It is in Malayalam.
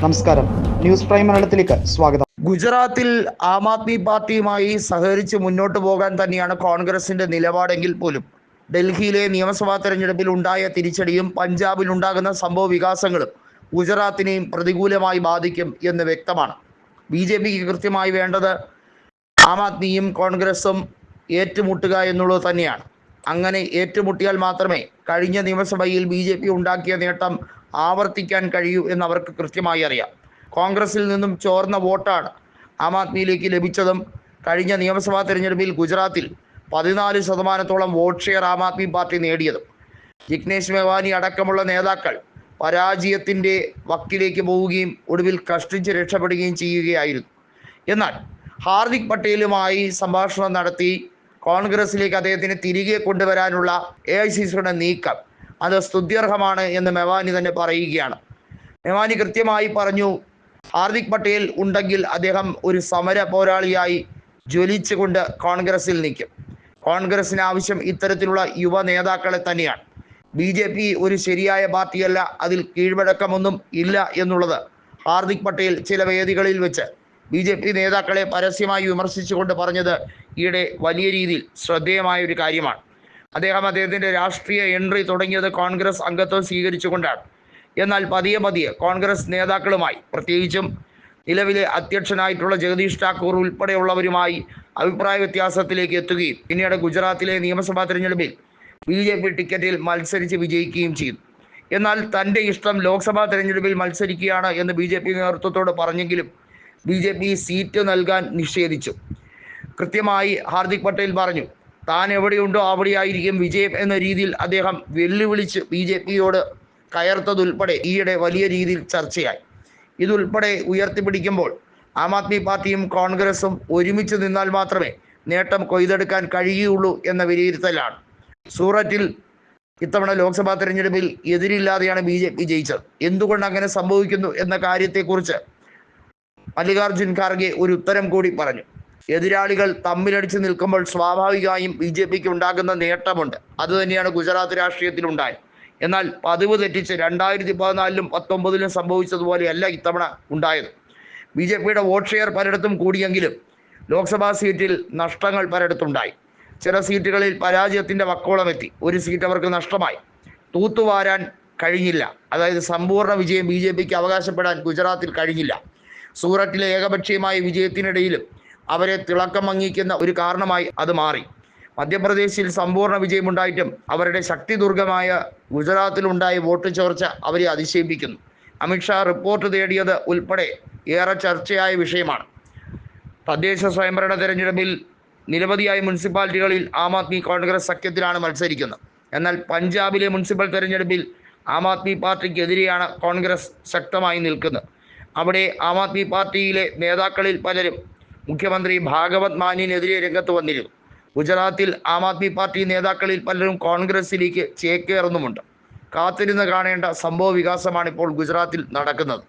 നമസ്കാരം. ന്യൂസ് പ്രൈം മലയാളത്തിലേക്ക് സ്വാഗതം. ഗുജറാത്തിൽ ആം ആദ്മി പാർട്ടിയുമായി സഹകരിച്ച് മുന്നോട്ട് പോകാൻ തന്നെയാണ് കോൺഗ്രസിന്റെ നിലപാടെങ്കിൽ പോലും ഡൽഹിയിലെ നിയമസഭാ തെരഞ്ഞെടുപ്പിൽ ഉണ്ടായ തിരിച്ചടിയും പഞ്ചാബിൽ ഉണ്ടാകുന്ന സംഭവ വികാസങ്ങളും ഗുജറാത്തിനെയും പ്രതികൂലമായി ബാധിക്കും എന്ന് വ്യക്തമാണ്. ബി ജെ പിക്ക് കൃത്യമായി വേണ്ടത് ആം ആദ്മിയും കോൺഗ്രസും ഏറ്റുമുട്ടുക എന്നുള്ളത് തന്നെയാണ്. അങ്ങനെ ഏറ്റുമുട്ടിയാൽ മാത്രമേ കഴിഞ്ഞ നിയമസഭയിൽ ബി ജെ പി ഉണ്ടാക്കിയ നേട്ടം ആവർത്തിക്കാൻ കഴിയൂ എന്ന് അവർക്ക് കൃത്യമായി അറിയാം. കോൺഗ്രസിൽ നിന്നും ചോർന്ന വോട്ടാണ് ആം ആദ്മിയിലേക്ക് ലഭിച്ചതും കഴിഞ്ഞ നിയമസഭാ തെരഞ്ഞെടുപ്പിൽ ഗുജറാത്തിൽ പതിനാല് ശതമാനത്തോളം vote share Aam Aadmi party നേടിയതും. Jignesh Mevani അടക്കമുള്ള നേതാക്കൾ പരാജയത്തിന്റെ വക്കിലേക്ക് പോവുകയും ഒടുവിൽ കഷ്ടിച്ച് രക്ഷപ്പെടുകയും ചെയ്യുകയായിരുന്നു. എന്നാൽ ഹാർദിക് പട്ടേലുമായി സംഭാഷണം നടത്തി കോൺഗ്രസിലേക്ക് അദ്ദേഹത്തിന് തിരികെ കൊണ്ടുവരാനുള്ള എ ഐ സി സിയുടെ നീക്കം അത് സ്തുത്യർഹമാണ് എന്ന് മെവാനി തന്നെ പറയുകയാണ്. മെവാനി കൃത്യമായി പറഞ്ഞു ഹാർദിക് പട്ടേൽ ഉണ്ടെങ്കിൽ അദ്ദേഹം ഒരു സമര പോരാളിയായി ജ്വലിച്ചുകൊണ്ട് കോൺഗ്രസിൽ നിൽക്കും. കോൺഗ്രസിന് ആവശ്യം ഇത്തരത്തിലുള്ള യുവ നേതാക്കളെ തന്നെയാണ്. ബി ജെ പി ഒരു ശരിയായ പാർട്ടിയല്ല അതിൽ കീഴ്വഴക്കമൊന്നും ഇല്ല എന്നുള്ളത് ഹാർദിക് പട്ടേൽ ചില വേദികളിൽ വെച്ച് ബി ജെ പി നേതാക്കളെ പരസ്യമായി വിമർശിച്ചുകൊണ്ട് പറഞ്ഞത് ഈയിടെ വലിയ രീതിയിൽ ശ്രദ്ധേയമായ ഒരു കാര്യമാണ്. അദ്ദേഹം അദ്ദേഹത്തിന്റെ രാഷ്ട്രീയ എൻട്രി തുടങ്ങിയത് കോൺഗ്രസ് അംഗത്വം സ്വീകരിച്ചുകൊണ്ടാണ്. എന്നാൽ പതിയെ പതിയെ കോൺഗ്രസ് നേതാക്കളുമായി പ്രത്യേകിച്ചും നിലവിലെ അധ്യക്ഷനായിട്ടുള്ള ജഗദീഷ് ഠാക്കൂർ ഉൾപ്പെടെയുള്ളവരുമായി അഭിപ്രായ വ്യത്യാസത്തിലേക്ക് എത്തുകയും പിന്നീട് ഗുജറാത്തിലെ നിയമസഭാ തിരഞ്ഞെടുപ്പിൽ ബി ജെ പി ടിക്കറ്റിൽ മത്സരിച്ച് വിജയിക്കുകയും ചെയ്തു. എന്നാൽ തന്റെ ഇഷ്ടം ലോക്സഭാ തിരഞ്ഞെടുപ്പിൽ മത്സരിക്കുകയാണ് എന്ന് ബി ജെ പി നേതൃത്വത്തോട് പറഞ്ഞെങ്കിലും ബി ജെ പി സീറ്റ് നൽകാൻ നിഷേധിച്ചു. കൃത്യമായി ഹാർദിക് പട്ടേൽ പറഞ്ഞു താൻ എവിടെയുണ്ടോ അവിടെയായിരിക്കും വിജയം എന്ന രീതിയിൽ അദ്ദേഹം വെല്ലുവിളിച്ച് ബി ജെ പിയോട് കയർത്തതുൾപ്പെടെ ഈയിടെ വലിയ രീതിയിൽ ചർച്ചയായി. ഇതുൾപ്പെടെ ഉയർത്തിപ്പിടിക്കുമ്പോൾ ആം ആദ്മി പാർട്ടിയും കോൺഗ്രസും ഒരുമിച്ച് നിന്നാൽ മാത്രമേ നേട്ടം കൊയ്തെടുക്കാൻ കഴിയുകയുള്ളൂ എന്ന വിലയിരുത്തലാണ്. സൂററ്റിൽ ഇത്തവണ ലോക്സഭാ തെരഞ്ഞെടുപ്പിൽ എതിരില്ലാതെയാണ് ബി ജെ പി ജയിച്ചത്. എന്തുകൊണ്ട് അങ്ങനെ സംഭവിക്കുന്നു എന്ന കാര്യത്തെക്കുറിച്ച് മല്ലികാർജുൻ ഖാർഗെ ഒരു ഉത്തരം കൂടി പറഞ്ഞു. എതിരാളികൾ തമ്മിലടിച്ച് നിൽക്കുമ്പോൾ സ്വാഭാവികമായും ബി ജെ പിക്ക് ഉണ്ടാകുന്ന നേട്ടമുണ്ട്. അതുതന്നെയാണ് ഗുജറാത്ത് രാഷ്ട്രീയത്തിലുണ്ടായത് എന്നാൽ പതിവ് തെറ്റിച്ച് രണ്ടായിരത്തി പതിനാലിലും പത്തൊമ്പതിലും സംഭവിച്ചതുപോലെയല്ല ഇത്തവണ ഉണ്ടായത്. ബി ജെ പിയുടെ വോട്ട് ഷെയർ പലയിടത്തും കൂടിയെങ്കിലും ലോക്സഭാ സീറ്റിൽ നഷ്ടങ്ങൾ പലയിടത്തുണ്ടായി. ചില സീറ്റുകളിൽ പരാജയത്തിന്റെ വക്കോളം എത്തി ഒരു സീറ്റ് അവർക്ക് നഷ്ടമായി. തൂത്തുവാരാൻ കഴിഞ്ഞില്ല. അതായത് സമ്പൂർണ വിജയം ബി ജെ പിക്ക് അവകാശപ്പെടാൻ ഗുജറാത്തിൽ കഴിഞ്ഞില്ല. സൂററ്റിലെ ഏകപക്ഷീയമായ വിജയത്തിനിടയിലും അവരെ തിളക്കം മങ്ങിക്കുന്ന ഒരു കാരണമായി അത് മാറി. മധ്യപ്രദേശിൽ സമ്പൂർണ വിജയമുണ്ടായിട്ടും അവരുടെ ശക്തി ദുർഗമായ ഗുജറാത്തിലുണ്ടായ വോട്ട് ചോർച്ച അവരെ അതിശയിപ്പിക്കുന്നു. അമിത്ഷാ റിപ്പോർട്ട് തേടിയത് ഉൾപ്പെടെ ഏറെ ചർച്ചയായ വിഷയമാണ്. തദ്ദേശ സ്വയംഭരണ തെരഞ്ഞെടുപ്പിൽ നിരവധിയായ മുനിസിപ്പാലിറ്റികളിൽ ആം ആദ്മി കോൺഗ്രസ് സഖ്യത്തിലാണ് മത്സരിക്കുന്നത്. എന്നാൽ പഞ്ചാബിലെ മുനിസിപ്പൽ തെരഞ്ഞെടുപ്പിൽ ആം ആദ്മി പാർട്ടിക്കെതിരെയാണ് കോൺഗ്രസ് ശക്തമായി നിൽക്കുന്നത്. അവിടെ ആം ആദ്മി പാർട്ടിയിലെ നേതാക്കളിൽ പലരും മുഖ്യമന്ത്രി ഭാഗവത് മാനിനെതിരെ രംഗത്ത് വന്നിരുന്നു. ഗുജറാത്തിൽ ആം ആദ്മി പാർട്ടി നേതാക്കളിൽ പലരും കോൺഗ്രസിലേക്ക് ചേക്കേറുന്നുമുണ്ട്. കാത്തിരുന്ന് കാണേണ്ട സംഭവ വികാസമാണ് ഇപ്പോൾ ഗുജറാത്തിൽ നടക്കുന്നത്.